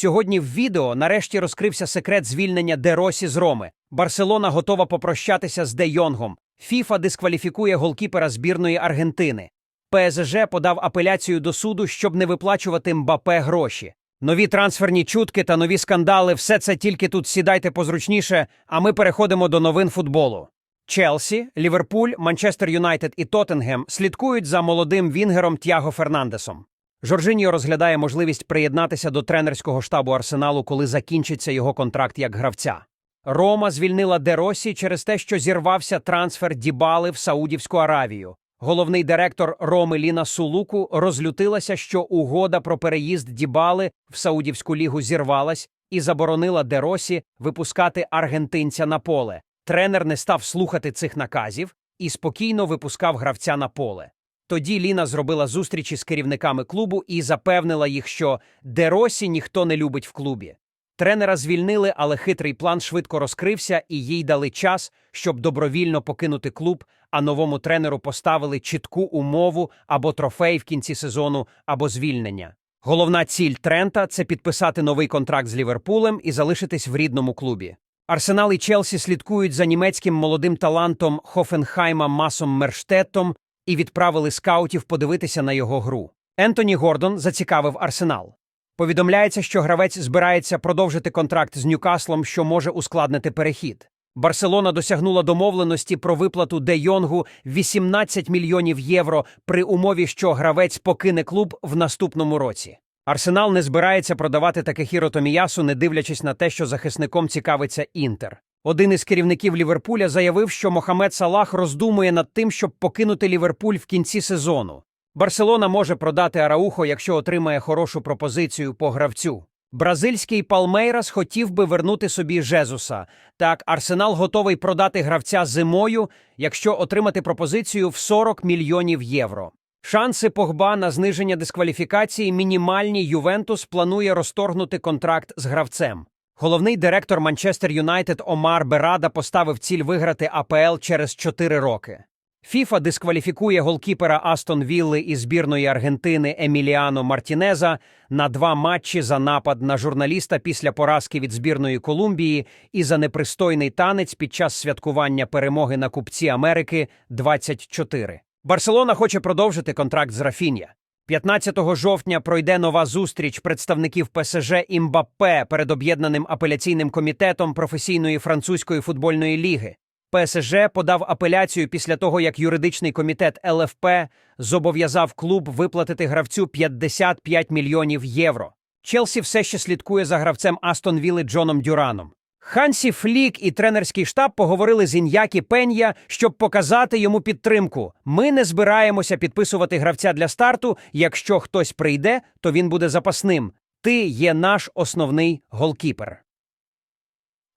Сьогодні в відео нарешті розкрився секрет звільнення Де Росі з Роми. Барселона готова попрощатися з Де Йонгом. ФІФА дискваліфікує голкіпера збірної Аргентини. ПСЖ подав апеляцію до суду, щоб не виплачувати Мбапе гроші. Нові трансферні чутки та нові скандали все це тільки тут сідайте позручніше, а ми переходимо до новин футболу. Челсі, Ліверпуль, Манчестер Юнайтед і Тоттенгем слідкують за молодим вінгером Тяго Фернандесом. Жоржиньо розглядає можливість приєднатися до тренерського штабу Арсеналу, коли закінчиться його контракт як гравця. Рома звільнила Деросі через те, що зірвався трансфер Дібали в Саудівську Аравію. Головний директор Роми Ліна Сулуку розлютилася, що угода про переїзд Дібали в Саудівську лігу зірвалась і заборонила Деросі випускати аргентинця на поле. Тренер не став слухати цих наказів і спокійно випускав гравця на поле. Тоді Ліна зробила зустрічі з керівниками клубу і запевнила їх, що Деросі ніхто не любить в клубі. Тренера звільнили, але хитрий план швидко розкрився, і їй дали час, щоб добровільно покинути клуб, а новому тренеру поставили чітку умову або трофей в кінці сезону, або звільнення. Головна ціль Трента це підписати новий контракт з Ліверпулем і залишитись в рідному клубі. Арсенал і Челсі слідкують за німецьким молодим талантом Хофенхайма Масом Мерштеттом і відправили скаутів подивитися на його гру. Ентоні Гордон зацікавив Арсенал. Повідомляється, що гравець збирається продовжити контракт з Ньюкаслом, що може ускладнити перехід. Барселона досягнула домовленості про виплату Де Йонгу 18 мільйонів євро при умові, що гравець покине клуб в наступному році. Арсенал не збирається продавати Такехіро Томіясу, не дивлячись на те, що захисником цікавиться Інтер. Один із керівників Ліверпуля заявив, що Мохамед Салах роздумує над тим, щоб покинути Ліверпуль в кінці сезону. Барселона може продати Араухо, якщо отримає хорошу пропозицію по гравцю. Бразильський Палмейрас хотів би вернути собі Жезуса. Так, Арсенал готовий продати гравця зимою, якщо отримати пропозицію в 40 мільйонів євро. Шанси Погба на зниження дискваліфікації мінімальні. Ювентус планує розторгнути контракт з гравцем. Головний директор Манчестер Юнайтед Омар Берада поставив ціль виграти АПЛ через 4 роки. ФІФА дискваліфікує голкіпера Астон Вілли із збірної Аргентини Еміліано Мартінеза на два матчі за напад на журналіста після поразки від збірної Колумбії і за непристойний танець під час святкування перемоги на Кубці Америки 24. Барселона хоче продовжити контракт з Рафінія. 15 жовтня пройде нова зустріч представників ПСЖ і Мбаппе перед об'єднаним апеляційним комітетом професійної французької футбольної ліги. ПСЖ подав апеляцію після того, як юридичний комітет ЛФП зобов'язав клуб виплатити гравцю 55 мільйонів євро. Челсі все ще слідкує за гравцем Астон Вілли Джоном Дюраном. Хансі Флік і тренерський штаб поговорили з Ін'які Пен'я, щоб показати йому підтримку. Ми не збираємося підписувати гравця для старту. Якщо хтось прийде, то він буде запасним. Ти є наш основний голкіпер.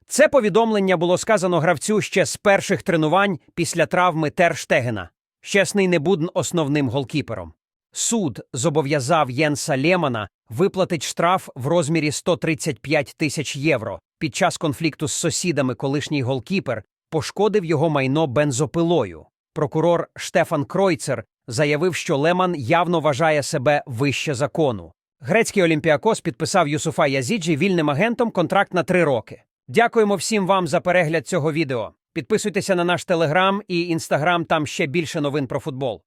Це повідомлення було сказано гравцю ще з перших тренувань після травми Терштегена. Щесний не будн основним голкіпером. Суд зобов'язав Єнса Лемана виплатить штраф в розмірі 135 тисяч євро. Під час конфлікту з сусідами колишній голкіпер пошкодив його майно бензопилою. Прокурор Штефан Кройцер заявив, що Леман явно вважає себе вище закону. Грецький Олімпіакос підписав Юсуфа Язіджі вільним агентом контракт на три роки. Дякуємо всім вам за перегляд цього відео. Підписуйтеся на наш телеграм і інстаграм, там ще більше новин про футбол.